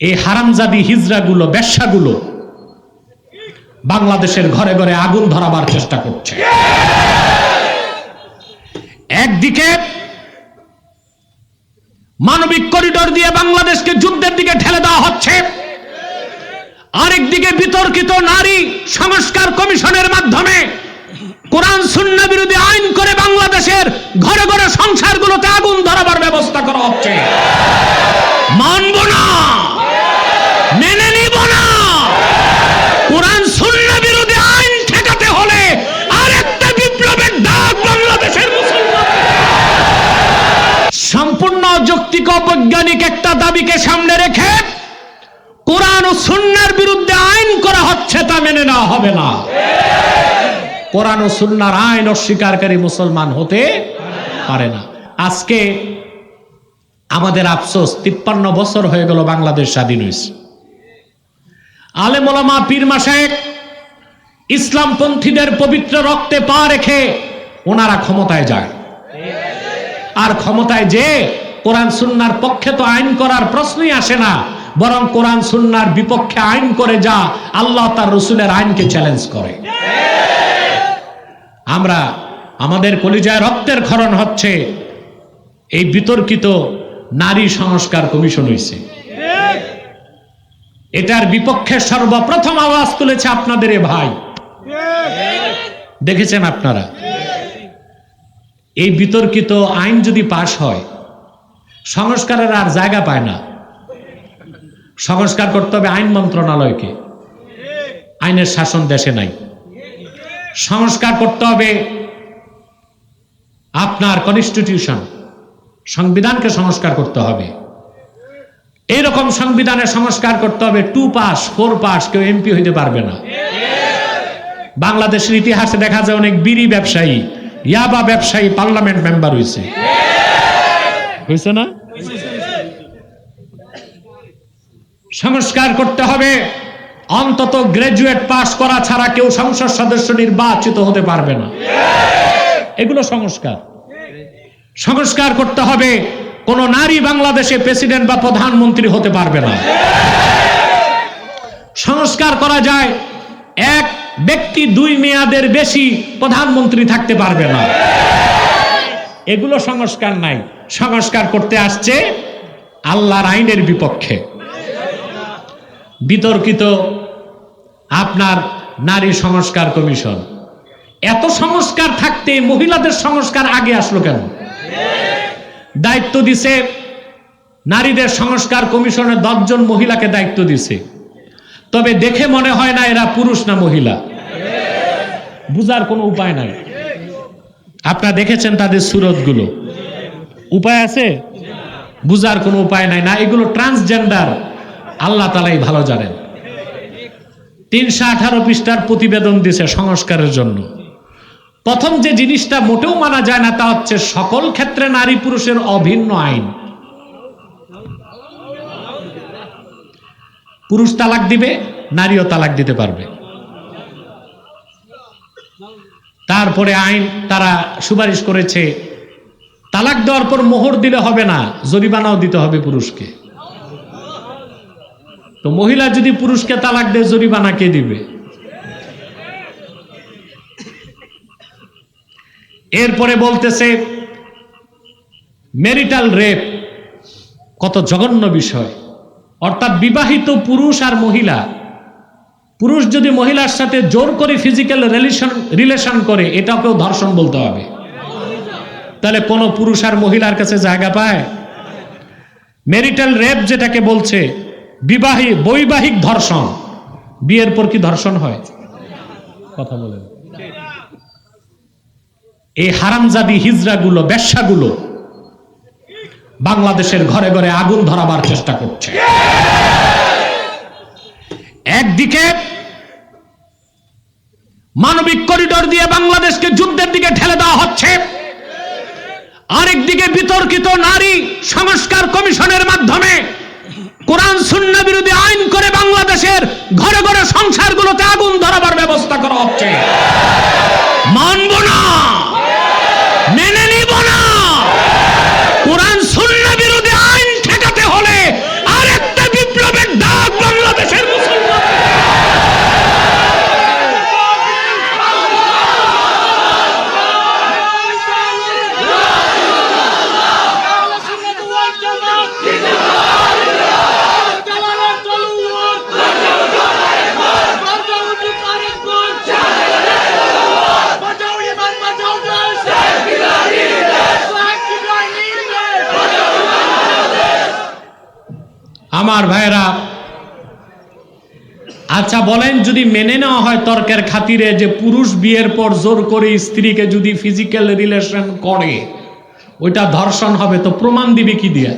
এই হারামজাদি হিজড়াগুলো, ব্যবসাগুলো বাংলাদেশের ঘরে ঘরে আগুন ধরাবার চেষ্টা করছে। একদিকে মানবিক করিডোর দিয়ে বাংলাদেশকে যুদ্ধের দিকে ঠেলে দেওয়া হচ্ছে। আরেকদিকে বিতর্কিত নারী সংস্কার কমিশনের মাধ্যমে কোরআন শূন্য বিরোধী আইন করে বাংলাদেশের ঘরে ঘরে সংসারগুলোতে আগুন ধরাবার ব্যবস্থা করা হচ্ছে। বৈজ্ঞানিক একটা দাবিকে সামনে রেখে কোরআন ও সুন্নার বিরুদ্ধে আইন করা হচ্ছে তা মেনে নেওয়া হবে না। কোরআন ও সুন্নার আইন অস্বীকারী মুসলমান হতে পারে না। আজকে আমাদের আফসোস, তিপ্পান্ন বছর হয়ে গেল বাংলাদেশ স্বাধীন হয়েছে। আলেমোলামা পীর মাসায়েক ইসলামপন্থীদের পবিত্র রক্তে পা রেখে ওনারা ক্ষমতায় যায়। আর ক্ষমতায় যে কোরআন সুন্নার পক্ষে তো আইন করার প্রশ্নই আসে না। বরং কোরআন সুন্নার বিপক্ষে আইন করে যা, আল্লাহ তার রসুলের আইনকে চ্যালেঞ্জ করে। আমরা, আমাদের কলিজায় রক্তের ক্ষরণ হচ্ছে, এই বিতর্কিত নারী সংস্কার কমিশন হয়েছে এটার বিপক্ষে সর্বপ্রথম আওয়াজ তুলেছে আপনাদের এ ভাই। দেখেছেন আপনারা? এই বিতর্কিত আইন যদি পাশ হয় সংস্কারের আর জায়গা পায় না। সংস্কার করতে হবে আইন মন্ত্রণালয়কে। আইনের শাসন দেশে নাই। সংস্কার করতে হবে আপনার কনস্টিটিউশন সংবিধানকে সংস্কার করতে হবে। এইরকম সংবিধানে সংস্কার করতে হবে, টু পাস, ফোর পাস, কেউ এমপি হইতে পারবে না। বাংলাদেশের ইতিহাসে দেখা যায় অনেক বিড়ি ব্যবসায়ী, ইয়াবা ব্যবসায়ী পার্লামেন্ট মেম্বার হয়েছে হয়েছে না? সংস্কার করতে হবে। অন্তত গ্রাজুয়েট পাস করা ছাড়া কেউ সংসদ সদস্য নির্বাচিত হতে পারবে না। এগুলো সংস্কার। সংস্কার করতে হবে, কোন নারী বাংলাদেশে প্রেসিডেন্ট বা প্রধানমন্ত্রী হতে পারবে না। সংস্কার করা যায়, এক ব্যক্তি দুই মেয়াদের বেশি প্রধানমন্ত্রী থাকতে পারবে না। এগুলো সংস্কার নাই। সংস্কার করতে আসছে আল্লাহর আইনের বিপক্ষে। বিতর্কিত আপনার নারী সংস্কার কমিশন। এত সংস্কার থাকতে মহিলাদের সংস্কার আগে আসলো কেন? দায়িত্ব দিছে নারীদের সংস্কার কমিশনের দশজন মহিলাকে দায়িত্ব দিছে। তবে দেখে মনে হয় না এরা পুরুষ না মহিলা। বুঝার কোনো উপায় নাই। আপনারা দেখেছেন তাদের সুরতগুলো। উপায় আছে? বুঝার কোনো উপায় নাই। না, এগুলো ট্রান্সজেন্ডার আল্লাহ তালাই ভালো জানেন। তিনশো আঠারো পৃষ্ঠার প্রতিবেদন দিছে সংস্কারের জন্য। প্রথম যে জিনিসটা মোটেও মানা যায় না, তা হচ্ছে সকল ক্ষেত্রে নারী পুরুষের অভিন্ন আইন। পুরুষ তালাক দিবে, নারীও তালাক দিতে পারবে। তারপরে আইন তারা সুপারিশ করেছে, তালাক দেওয়ার পর মোহর দিলে হবে না, জরিমানাও দিতে হবে পুরুষকে। তো মহিলা যদি পুরুষকে তালাক দেয়, জরিমানা কে দিবে? এরপরে বলতেছে মেরিটাল রেপ কত জঘন্য বিষয়। অর্থাৎ বিবাহিত পুরুষ আর মহিলা, পুরুষ যদি মহিলার সাথে জোর করে ফিজিক্যাল রিলেশন রিলেশন করে, এটাকেও ধর্ষণ বলতে হবে। তাহলে কোন পুরুষ আর মহিলার কাছে জায়গা পায়? মেরিটাল রেপ যেটাকে বলছে বিবাহী, বৈবাহিক ধর্ষণ। বিয়ের পর কি ধর্ষণ হয়? কথা বলেন। এই হারামজাদি হিজড়াগুলো, ব্যবসাগুলো বাংলাদেশের ঘরে ঘরে আগুন ধরাবার চেষ্টা করছে। একদিকে মানবিক করিডোর দিয়ে বাংলাদেশকে যুদ্ধের দিকে ঠেলে দেওয়া হচ্ছে। আরেকদিকে বিতর্কিত নারী সংস্কার কমিশনের মাধ্যমে কোরআন শূন্য বিরোধী আইন করে বাংলাদেশের ঘরে ঘরে সংসারগুলোতে আগুন ধরাবার ব্যবস্থা করা হচ্ছে মানব না মেনে নিব না কোরআন শূন্য বিরোধী আইন ঠেকাতে হলে আরেকটা বিপ্লবের আমার ভাইরা আচ্ছা বলেন যদি মেনে নেওয়া হয় তর্কের খাতিরে যে পুরুষ বিয়ের পর জোর করে স্ত্রীকে যদি ফিজিক্যাল রিলেশন করে ওইটা ধর্ষণ হবে তো প্রমাণ দিবে কি দিয়া?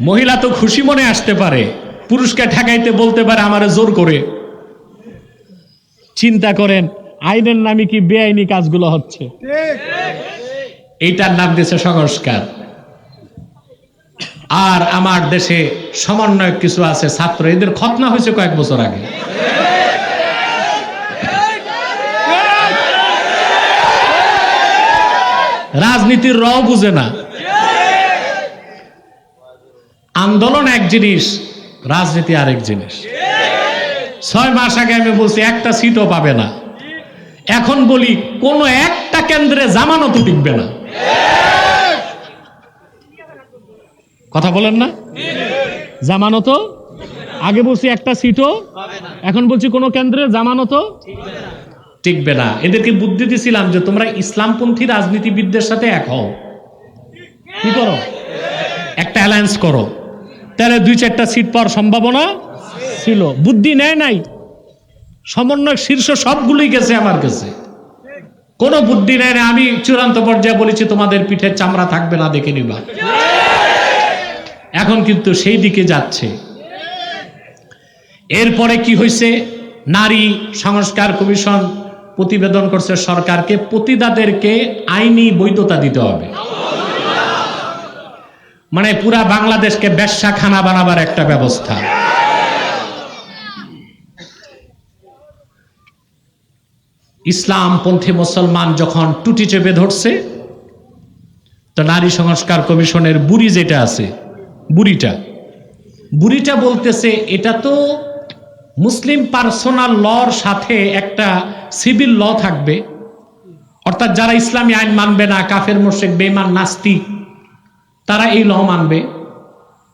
মহিলা তো খুশি মনে আসতে পারে পুরুষকে ঠেকাইতে বলতে পারে আমারে জোর করে। চিন্তা করেন আইনের নামে কি বেআইনি কাজগুলো হচ্ছে? এইটার নাম দিয়েছে সংস্কার। আর আমার দেশে সমন্বয় কিছু আছে, ছাত্র। এদের খতনা হয়েছে কয়েক বছর আগে। রাজনীতির র বুঝে না। আন্দোলন এক জিনিস, রাজনীতি আরেক জিনিস। ছয় মাস আগে আমি বলছি, একটা সিটও পাবে না। এখন বলি, কোনো একটা কেন্দ্রে জামানত টিকবে না। কথা বলেন না? জামানত? আগে বলছি একটা সিটও, এখন বলছি কোনো কেন্দ্রে জামানত? টিকবে না। এদেরকে বুদ্ধি দিছিলাম যে তোমরা ইসলামপন্থী রাজনীতিবিদদের সাথে এক হও। কি করো? একটা অ্যালায়েন্স করো। তাহলে দুই চারটা সিট পাওয়ার সম্ভাবনা ছিল। বুদ্ধি নেয় নাই। সমন্বয় শীর্ষ সবগুলোই গেছে আমার কাছে। কোনো বুদ্ধি নেয় না আমি চূড়ান্ত পর্যায়ে বলেছি, তোমাদের পিঠের চামড়া থাকবে না, দেখে নিবা। এখন কিন্তু সেই দিকে যাচ্ছে। এরপরে কি হয়েছে নারী সংস্কার কমিশন প্রতিবেদন করছে সরকারকে, পতিতাদেরকে আইনি বৈধতা দিতে হবে। মানে পুরা বাংলাদেশকে ব্যবসা খানা বানাবার একটা ব্যবস্থা। ইসলামপন্থী মুসলমান যখন টুটি চেপে ধরছে, তো নারী সংস্কার কমিশনের বুড়ি যেটা আছে বুড়িটা। বুড়িটা বলতেছে, এটা তো মুসলিম পার্সোনাল লর সাথে একটা সিভিল ল থাকবে। অর্থাৎ যারা ইসলামী আইন মানবে না, কাফের মোশেক বেমান নাস্তিক, তারা এই ল মানবে।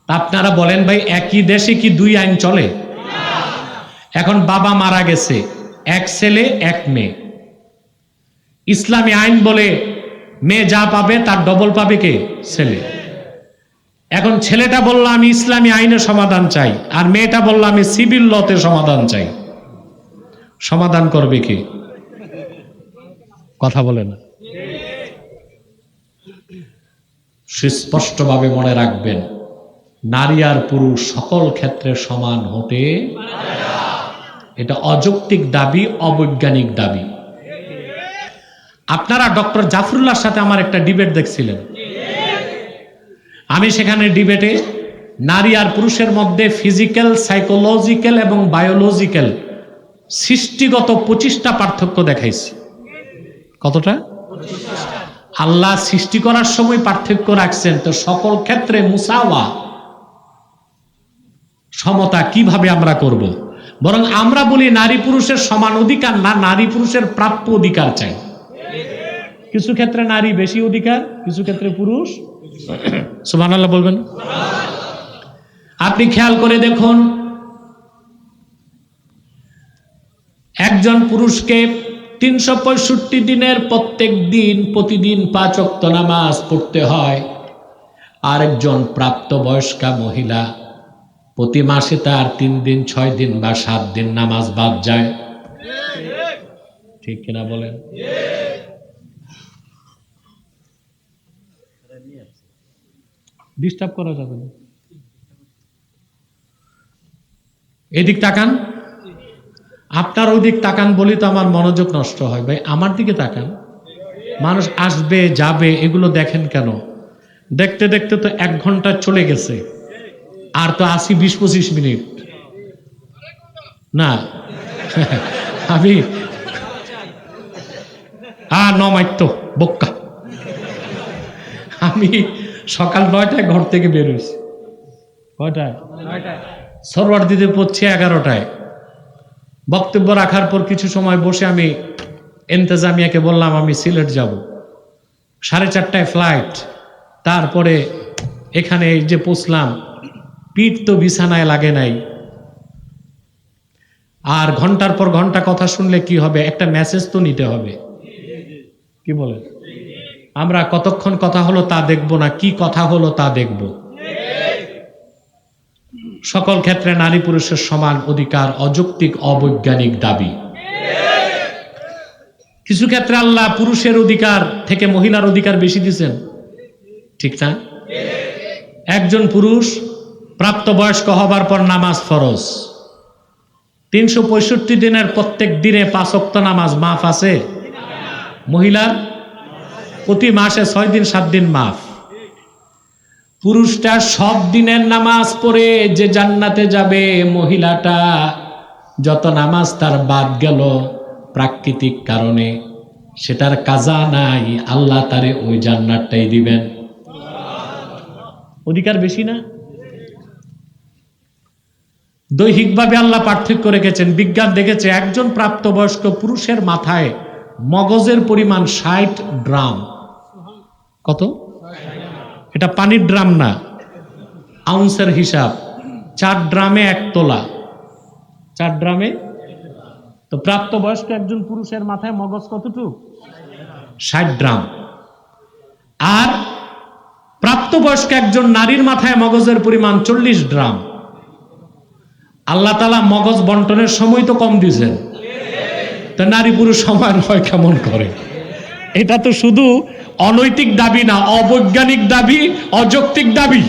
আপনারা বলেন, ভাই, একই দেশে কি দুই আইন চলে? এখন বাবা মারা গেছে, এক ছেলে, এক মেয়ে। ইসলামী আইন বলে, মেয়ে যা পাবে, তার ডবল পাবে কে? ছেলে। এখন ছেলেটা বলল, আমি ইসলামী আইনে সমাধান চাই। আর মেয়েটা বলল, আমি সিভিল লতে সমাধান চাই। সমাধান করবে কি? কথা বলে না। সুস্পষ্টভাবে মনে রাখবেন, নারী আর পুরুষ সকল ক্ষেত্রে সমান হতে এটা অযৌক্তিক দাবি, অবৈজ্ঞানিক দাবি। আপনারা ডক্টর জাফরুল্লাহর সাথে আমার একটা ডিবেট দেখছিলেন। আমি সেখানে ডিবেটে নারী আর পুরুষের মধ্যে ফিজিক্যাল সাইকোলজিক্যাল এবং বায়োলজিক্যাল সৃষ্টিগত পঁচিশটা পার্থক্য দেখাইছি। কতটা? আল্লাহ সৃষ্টি করার সময় পার্থক্য রাখছেন। তো সকল ক্ষেত্রে মুসাওয়া সমতা কীভাবে আমরা করব। বরং আমরা বলি নারী পুরুষের সমান অধিকার না নারী পুরুষের প্রাপ্য অধিকার চাই। কিছু ক্ষেত্রে নারী বেশি অধিকার, কিছু ক্ষেত্রে পুরুষ আল্লাহ বলবেন? আপনি খেয়াল করে দেখুন, একজন পুরুষকে তিনশো পঁয়ষট্টি দিনের প্রত্যেক দিন প্রতিদিন পাঁচ অক্ত নামাজ পড়তে হয়। আরেকজন প্রাপ্তবয়স্কা মহিলা, প্রতি মাসে তার তিন দিন, ছয় দিন বা সাত দিন নামাজ বাদ যায়। ঠিক কিনা বলেন? ডিস্টার্ব করা যাবে না। এদিক তাকান। আপনার ওদিক তাকান বলি তো আমার মনোযোগ নষ্ট হয়। ভাই, আমার দিকে তাকান। মানুষ আসবে, যাবে, এগুলো দেখেন কেন? দেখতে দেখতে তো এক ঘণ্টা চলে গেছে। আর তো আসি বিশ পঁচিশ মিনিট। না। আমি আর নমাইত্য বক্কা আমি সকাল নয়টায় ঘর থেকে বেরোইছি কয়টায় সরওয়ার দিতে পড়ছে এগারোটায়। বক্তব্য রাখার পর কিছু সময় বসে আমি এন্তেজামিয়াকে বললাম আমি সিলেট যাব। সাড়ে চারটায় ফ্লাইট তারপরে এখানে এই যে পৌঁছলাম পিঠ তো বিছানায় লাগে নাই। আর ঘণ্টার পর ঘণ্টা কথা শুনলে কি হবে? একটা মেসেজ তো নিতে হবে। কি বলে আমরা কতক্ষণ কথা হলো তা দেখব না, কি কথা হলো তা দেখব। সকল ক্ষেত্রে নারী পুরুষের সমান অধিকার, অযৌক্তিক, অবৈজ্ঞানিক দাবি। কিছু ক্ষেত্রে আল্লাহ পুরুষের অধিকার থেকে মহিলার অধিকার বেশি দিচ্ছেন ঠিক না? একজন পুরুষ প্রাপ্তবয়স্ক হবার পর নামাজ ফরজ। তিনশো পঁয়ষট্টি দিনের প্রত্যেক দিনে পাঁচক্ত নামাজ মাফ আছে। মহিলার প্রতি মাসে ছয় দিন, সাত দিন মাফ। পুরুষটা সব দিনের নামাজ পড়ে যে জান্নাতে যাবে, মহিলাটা যত নামাজ তার বাদ গেল প্রাকৃতিক কারণে। সেটার কাজা নাই, আল্লাহ তারে ওই জান্নাতটাই দিবেন। অধিকার বেশি না? দৈহিকভাবে আল্লাহ পার্থক্য রেখেছেন। বিজ্ঞান দেখেছে, একজন প্রাপ্তবয়স্ক পুরুষের মাথায় মগজের পরিমাণ ষাট ড্রাম কত? এটা পানির ড্রাম না। আউন্সের হিসাব। চার ড্রামে এক তোলা। চার ড্রামে? তো প্রাপ্তবয়স্ক একজন পুরুষের মাথায় মগজ কতটুকু? ষাট ড্রাম। আর প্রাপ্তবয়স্ক একজন নারীর মাথায় মগজের পরিমাণ চল্লিশ ড্রাম। আল্লাহ তালা মগজ বন্টনের সময় তো কম দিয়েছেন। তা নারী পুরুষ সমান হয় কেমন করে? এটা তো শুধু অনৈতিক দাবি না, অবৈজ্ঞানিক দাবি, অযৌক্তিক দাবি?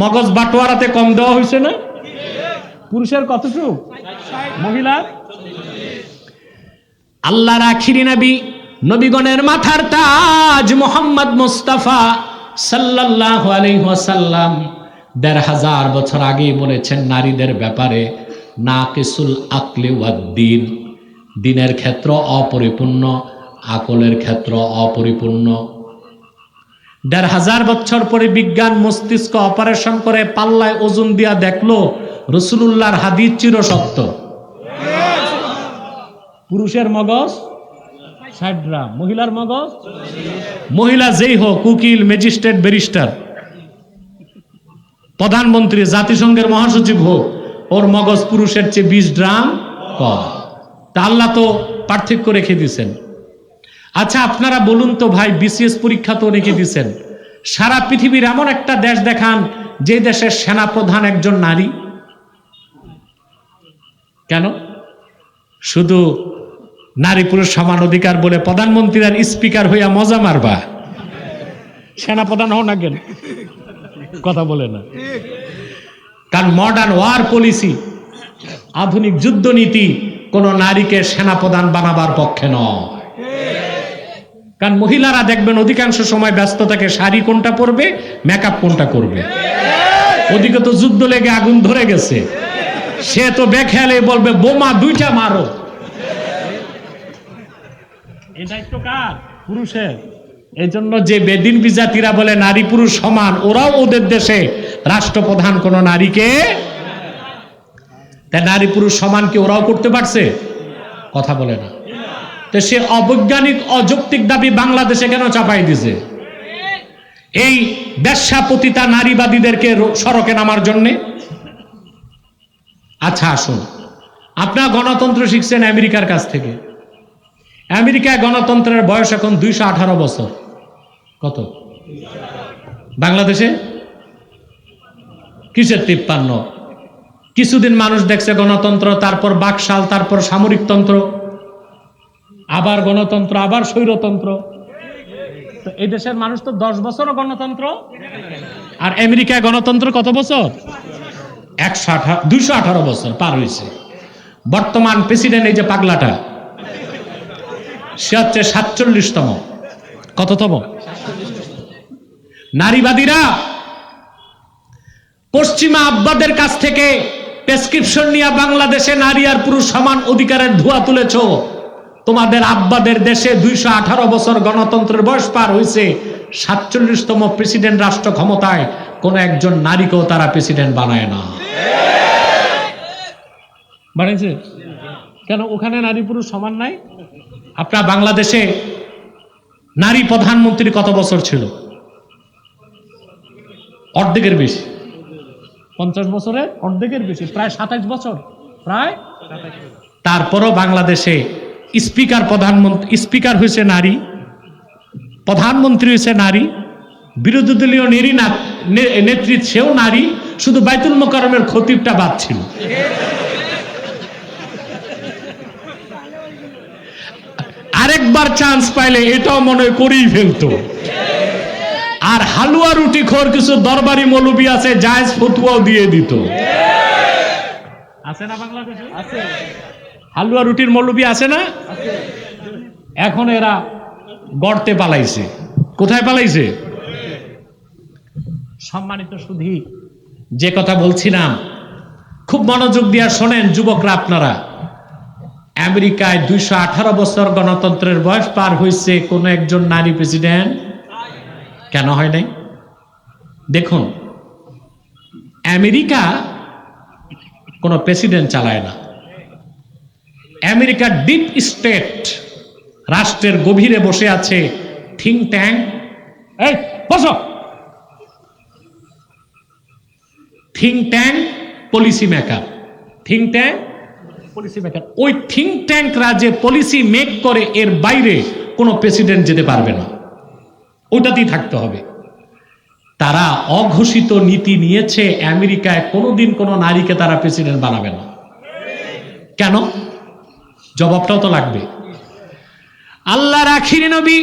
মগজ বাটোয়ারাতে কম দেওয়া হয়েছে না? পুরুষের কতটুকু মহিলার? আল্লাহর আখিরি নবী, নবীগণের মাথার তাজ মোহাম্মদ মুস্তাফা সাল্লাল্লাহু আলাইহি ওয়াসাল্লাম দেড় হাজার বছর আগেই বলেছেন, নারীদের ব্যাপারে না নাকিসুল আকলি ওয়াদ্দিন দিনের ক্ষেত্র অপরিপূর্ণ আকলের ক্ষেত্র অপরিপূর্ণ। দেড় হাজার বছর পরে বিজ্ঞান মস্তিষ্ক অপারেশন করে পাল্লায় ওজন দিয়া দেখল, রসুলুল্লাহর হাদিস চির সত্য। পুরুষের মগজ ষাট গ্রাম, মহিলার মগজ মহিলা যেই হোক, উকিল, ম্যাজিস্ট্রেট, ব্যারিস্টার। প্রধানমন্ত্রী, জাতিসংঘের মহাসচিব হোক, ওর মগজ পুরুষের চেয়ে বিশ গ্রাম কম। তা আল্লাহ তো পার্থক্য রেখে দিয়েছেন। আচ্ছা আপনারা বলুন তো ভাই, বিসিএস পরীক্ষা তো রেখে দিয়েছেন সারা পৃথিবীর এমন একটা দেশ দেখান, যে দেশের সেনাপ্রধান একজন নারী। কেন? শুধু নারী পুরুষ সমান অধিকার বলে প্রধানমন্ত্রী আর স্পিকার হইয়া মজা মারবা। সেনাপ্রধান হও না কেন? কথা বলে না। কারণ মডার্ন ওয়ার পলিসি আধুনিক যুদ্ধনীতি কোন নারীকে সেনাপ্রধান বানাবার পক্ষে নয়। কারণ মহিলারা দেখবেন অধিকাংশ সময় ব্যস্ত থাকে শাড়ি কোনটা পরবে মেকআপ কোনটা করবে। ওদিকে তো যুদ্ধ লেগে আগুন ধরে গেছে। সে তো বেখেয়ালে বলবে, বোমা দুইটা মারো। পুরুষের। এই জন্য যে বেদিন বিজাতিরা বলে, নারী পুরুষ সমান। ওরাও ওদের দেশে রাষ্ট্রপ্রধান কোন নারীকে। নারী পুরুষ সমান কি ওরাও করতে পারছে? কথা বলে না। তো সে অবৈজ্ঞানিক, অযৌক্তিক দাবি বাংলাদেশে কেন চাপাই দিছে? এই বেশ্যাপতিতা নারীবাদীদেরকে সড়কে নামার জন্যে? আচ্ছা আসুন। আপনার গণতন্ত্র শিখছেন আমেরিকার কাছ থেকে। আমেরিকায় গণতন্ত্রের বয়স এখন দুইশো আঠারো বছর। কত? বাংলাদেশে? কিসের তিপ্পান্ন? কিছুদিন মানুষ দেখছে গণতন্ত্র, তারপর বাকশাল, তারপর সামরিকতন্ত্র আবার গণতন্ত্র, আবার স্বৈরতন্ত্র। তো এই দেশের মানুষ তো দশ বছরও গণতন্ত্র। আর আমেরিকায় গণতন্ত্র কত বছর? একশো আঠারো দুইশো আঠারো বছর, পার হয়েছে। বর্তমান প্রেসিডেন্ট এই যে পাগলাটা, সে হচ্ছে সাতচল্লিশতম। কততম? নারীবাদীরা পশ্চিমা আব্বাদের কাছ থেকে প্রেসক্রিপশন নিয়ে বাংলাদেশে নারী আর পুরুষ সমান অধিকারের ধোয়া তুলেছ। তোমাদের আব্বাদের দেশে দুইশো আঠারো বছর গণতন্ত্রের বয়স পার হয়েছে। সাতচল্লিশতম প্রেসিডেন্ট রাষ্ট্র ক্ষমতায় কোন একজন নারীকেও তারা প্রেসিডেন্ট বানায় না। বানিয়েছে কেন? ওখানে নারী পুরুষ সমান নাই? আপনার বাংলাদেশে নারী প্রধানমন্ত্রী কত বছর ছিল? অর্ধেকের বেশি। পঞ্চাশ বছরে অর্ধেকের বেশি, প্রায় সাতাশ বছর। প্রায় তারপরও বাংলাদেশে স্পিকার প্রধানমন্ত্রী স্পিকার হয়েছে নারী প্রধানমন্ত্রী হয়েছে নারী বিরোধী দলীয় নেরী নেত্রী সেও নারী শুধু বাইতুল মোকারমের খতিবটা বাদ ছিল। আরেকবার চান্স পাইলে এটাও মনে হয় করেই ফেলতো। আর হালুয়া রুটি খোর কিছু দরবারি মৌলবি আছে জায়েজ ফতুয়াও দিয়ে দিত। আছে না বাংলাদেশে? আছে। হালুয়া রুটির মৌলবি আছে না? এখন এরা গর্তে পালাইছে। কোথায় পালাইছে? সম্মানিত সুধী, যে কথা বলছিলাম, খুব মনোযোগ দিয়া শোনেন যুবকরা আপনারা। আমেরিকায় দুইশো আঠারো বছর গণতন্ত্রের বয়স পার হয়েছে কোন একজন নারী প্রেসিডেন্ট? কেন হয় নাই? দেখুন, আমেরিকা কোনো প্রেসিডেন্ট চালায় না। আমেরিকার ডিপ স্টেট রাষ্ট্রের গভীরে বসে আছে থিঙ্ক ট্যাঙ্ক। এই, বসো। Think tank policy maker. Think tank policy maker. ওই থিঙ্ক ট্যাঙ্করা যে পলিসি মেক করে এর বাইরে কোনো প্রেসিডেন্ট যেতে পারবে না। ওটাতেই থাকতে হবে। তারা অঘোষিত নীতি নিয়েছে, আমেরিকায় কোনোদিন কোনো নারীকে তারা প্রেসিডেন্ট বানাবে না। কেন? জবাবটাও তো লাগবে। আল্লাহ রাখির নবী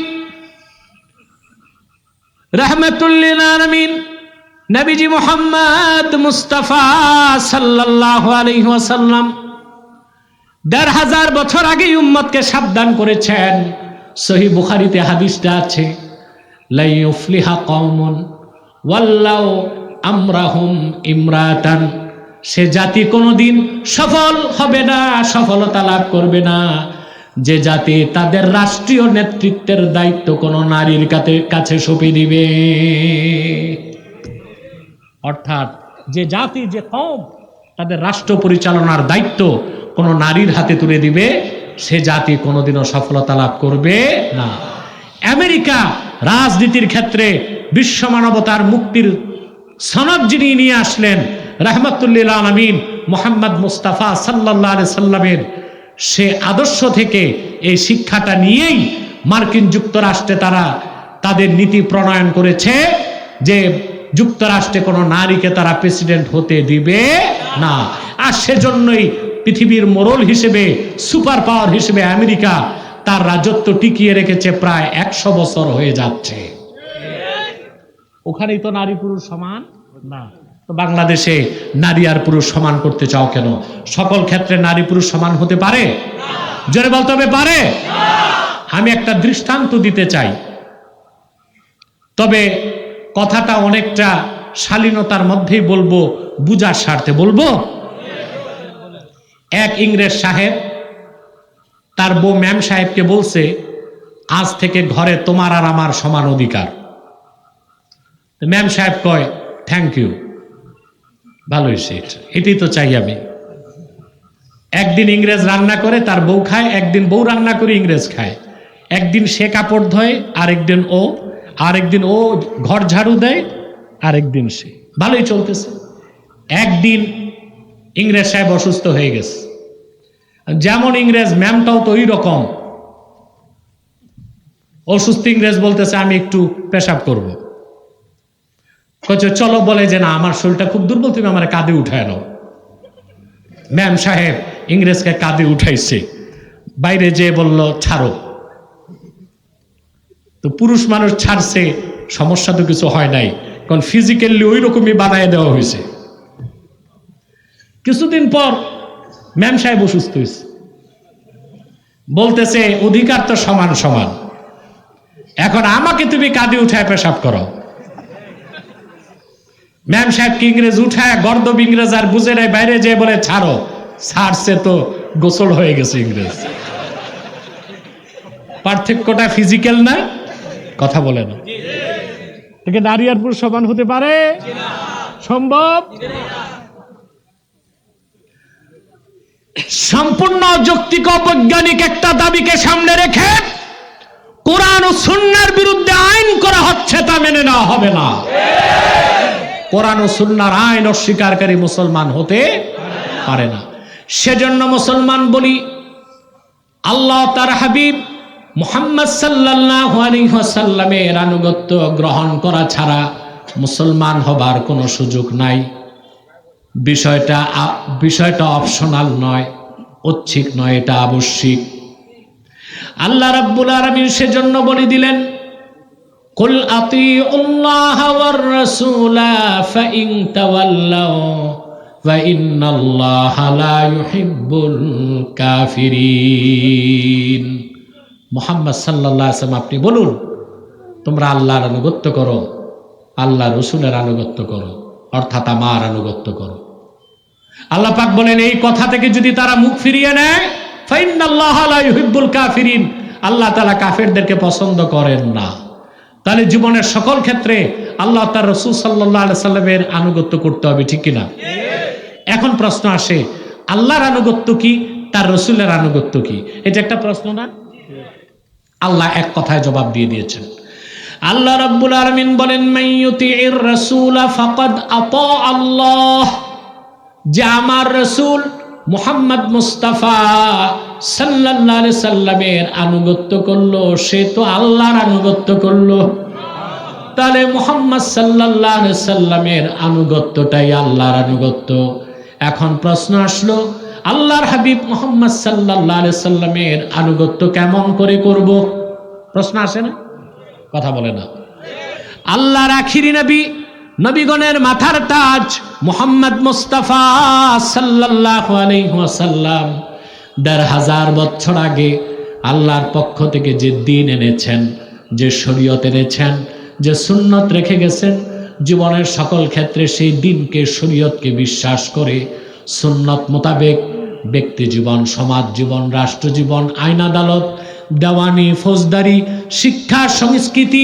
রহমতুল্লিল আলমিন নবীজি মোহাম্মদ মুস্তাফা সাল্লাল্লাহু আলাইহি দেড় হাজার বছর আগে উম্মতকে সাবধান করেছেন। সহি বুখারিতে হাদিসটা আছে, লাই ইউফলিহা কওমুন ওয়াল্লাউ আমরাহুম ইমরাতান। সে জাতি কোনোদিন সফল হবে না, সফলতা লাভ করবে না। যে জাতি তাদের রাষ্ট্রীয় নেতৃত্বের দায়িত্ব কোনো নারীর কাছে সঁপে দিবে। অর্থাৎ যে জাতি, যে কম তাদের রাষ্ট্র পরিচালনার দায়িত্ব কোনো নারীর হাতে তুলে দিবে, সে জাতি কোনোদিনও সফলতা লাভ করবে না। আমেরিকা রাজনীতির ক্ষেত্রে বিশ্ব মানবতার মুক্তির সনদ যিনি নিয়ে আসলেন রহমতুল্লিল আলমিন মোহাম্মদ মুস্তাফা সাল্লাহ আলি সাল্লামের সে আদর্শ থেকে এই শিক্ষাটা নিয়েই মার্কিন যুক্তরাষ্ট্রে তারা তাদের নীতি প্রণয়ন করেছে যে যুক্তরাষ্ট্রে কোনো নারীকে তারা প্রেসিডেন্ট হতে দিবে না। আর সেজন্যই পৃথিবীর মোরল হিসেবে, সুপার পাওয়ার হিসেবে আমেরিকা তার রাজত্ব টিকিয়ে রেখেছে প্রায় একশো বছর হয়ে যাচ্ছে। ওখানেই তো নারী পুরুষ সমান? না। বাংলাদেশে নারী আর পুরুষ সমান করতে চাও কেন? সকল ক্ষেত্রে নারী পুরুষ সমান হতে পারে? জোরে বলতে হবে, পারে। আমি একটা দৃষ্টান্ত দিতে চাই। তবে কথাটা অনেকটা শালীনতার মধ্যেই বলব, বুঝার স্বার্থে বলব। এক ইংরেজ সাহেব তার বউ ম্যাম সাহেবকে বলছে, আজ থেকে ঘরে তোমার আর আমার সমান অধিকার। ম্যাম সাহেব কয়, থ্যাংক ইউ। ভালো হয়েছে এটা। এটাই তো চাই আমি। একদিন ইংরেজ রান্না করে, তার বউ খায়, একদিন বউ রান্না করে ইংরেজ খায়। একদিন সে কাপড় ধোয়, আরেকদিন ও আরেকদিন ও ঘর ঝাড়ু দেয়, আরেকদিন সে। ভালোই চলতেছে। একদিন ইংরেজ সাহেব অসুস্থ হয়ে গেছে। যেমন ইংরেজ ম্যামটাও তো ওই রকম অসুস্থ ইংরেজ বলতেছে, আমি একটু পেশাব করব। কচ্ছে চলো, বলে যে, না, আমার শরীরটা খুব দুর্বল, তুমি আমার কাঁধে উঠায় নাও। ম্যাম সাহেব ইংরেজকে কাঁধে উঠাইছে। বাইরে যেয়ে বলল, ছাড়ো। তো পুরুষ মানুষ ছাড়ছে, সমস্যা তো কিছু হয় নাই, কারণ ফিজিক্যালি ওই রকমই বানায় দেওয়া হয়েছে। কিছুদিন পর ম্যাম সাহেব অসুস্থ হয়েছে। বলতেছে, অধিকার তো সমান সমান। এখন আমাকে তুমি কাঁধে উঠায় পেশাব করো ম্যাম সাহেবকে ইংরেজ উঠায়? গর্দব ইংরেজ আর বুঝে নেয় বাইরে যেয়ে বলে, ছাড়ো, ছাড়ছে তো গোসল হয়ে গেছে ইংরেজ। পার্থক্যটা ফিজিক্যাল না? কথা বলে না। থেকে নারী আর পুরুষ সমান হতে পারে? সম্ভব? সম্পূর্ণ যৌক্তিক বৈজ্ঞানিক একটা দাবিকে সামনে রেখে কোরআন ও সুন্নার বিরুদ্ধে আইন করা হচ্ছে তা মেনে নেওয়া হবে না। কোরআন ও সুন্নার আইন অস্বীকারী মুসলমান হতে পারে না। সেজন্য মুসলমান বলি, আল্লাহ তার হাবিব মোহাম্মদ সাল্লাহ আলিহাসাল্লামের আনুগত্য গ্রহণ করা ছাড়া মুসলমান হবার কোনো সুযোগ নাই। বিষয়টা বিষয়টা অপশনাল নয়, ঐচ্ছিক নয়, এটা আবশ্যিক। আল্লাহ রাব্বুল আলামিন সেজন্য বলি দিলেন কুল আতিউল্লাহ ওয়ার রাসূলা ফাইন তাওয়াল্লাউ ফাইন্নাল্লাহা লা ইউহিব্বুল কাফিরিন। মুহাম্মদ সাল্লাল্লাহু আলাইহি ওয়াসাল্লাম, আপনি বলুন, তোমরা আল্লাহর আনুগত্য করো আল্লাহ রসুলের আনুগত্য করো, অর্থাৎ আমার আনুগত্য করো। আল্লাহ পাক বলেন, এই কথা থেকে যদি তারা মুখ ফিরিয়ে নেয়, ফাইন্নাল্লাহ লা ইউহিব্বুল কাফিরিন, আল্লাহ তাআলা কাফেরদেরকে পছন্দ করেন না। তাহলে জীবনের সকল ক্ষেত্রে আল্লাহ তার রসুল সাল্লাহ সাল্লামের আনুগত্য করতে হবে, ঠিক কিনা? এখন প্রশ্ন আসে, আল্লাহর আনুগত্য কি, তার রসুলের আনুগত্য কি? এটা একটা প্রশ্ন না? আল্লাহ এক কথায় জবাব দিয়ে দিয়েছেন। আল্লাহ রাব্বুল আলামিন বলেন মাইয়ুতির রাসূলা ফাকাদ আল্লাহ। যে আমার রসুল মুহাম্মদ মুস্তাফা আলাইহি সাল্লামের আনুগত্য করল, সে তো আল্লাহর আনুগত্য করল। তাহলে মোহাম্মদ আলাইহি সাল্লামের আনুগত্যটাই আল্লাহর আনুগত্য। এখন প্রশ্ন আসলো, আল্লাহর হাবিব মুহাম্মদ আলাইহি সাল্লামের আনুগত্য কেমন করে করব? প্রশ্ন আসে না? কথা বলে না। আল্লাহর আখিরি নবী নবীগণের মাথার তাজ মোহাম্মদ মুস্তাফা সাল্লাল্লাহু আলাইহি দেড় হাজার বছর আগে আল্লাহর পক্ষ থেকে যে দিন এনেছেন, যে শরীয়ত এনেছেন, যে সুন্নত রেখে গেছেন, জীবনের সকল ক্ষেত্রে সেই দিনকে, শরীয়তকে বিশ্বাস করে সুন্নত মোতাবেক ব্যক্তি জীবন, সমাজ জীবন, রাষ্ট্র জীবন, আইন আদালত, দেওয়ানি, ফৌজদারি, শিক্ষা, সংস্কৃতি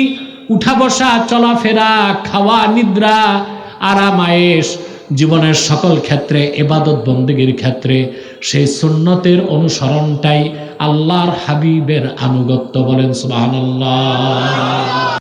উঠা বসা, চলাফেরা, খাওয়া, নিদ্রা, আরাম আয়েস জীবনের সকল ক্ষেত্রে, এবাদত, বন্দীগীর ক্ষেত্রে, সেই সুন্নতের অনুসরণটাই আল্লাহর হাবিবের আনুগত্য বলেন সুবহানাল্লাহ।